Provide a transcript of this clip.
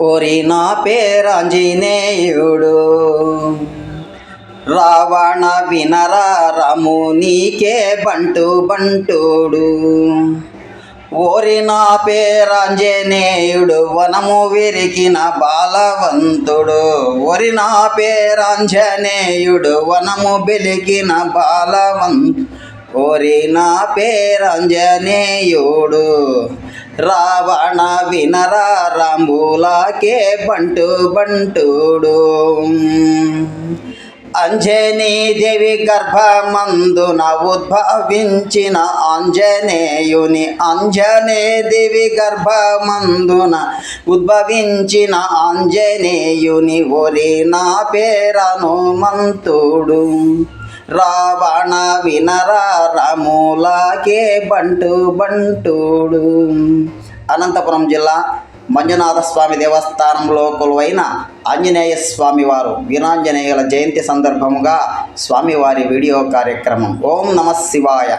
ఓరి నా పేరాంజనేయుడు రావణ వినరా రము నీకే బంటు బంటుడు. ఓరి నా పేరాంజనేయుడు వనము విరికిన బాలవంతుడు. ఓరి నా పేరాంజనేయుడు వనము వెలికిన బాలవంతు. ఓరి నా పేరాంజనేయుడు రావణ వినరా రాంబులాకే బంటు బంటుడు. అంజనీ దేవి గర్భమందున ఉద్భవించిన ఆంజనేయుని అంజనే దేవి గర్భమందున ఉద్భవించిన ఆంజనేయుని ఒరి నా పేరను మంతుడు రావణ వినరా రాములాకే బంటు బంటుడు. అనంతపురం జిల్లా మంజునాథ స్వామి దేవస్థానంలో కొలువైన ఆంజనేయ స్వామి వారు వీరాంజనేయుల జయంతి సందర్భముగా స్వామివారి వీడియో కార్యక్రమం. ఓం నమ శివాయ.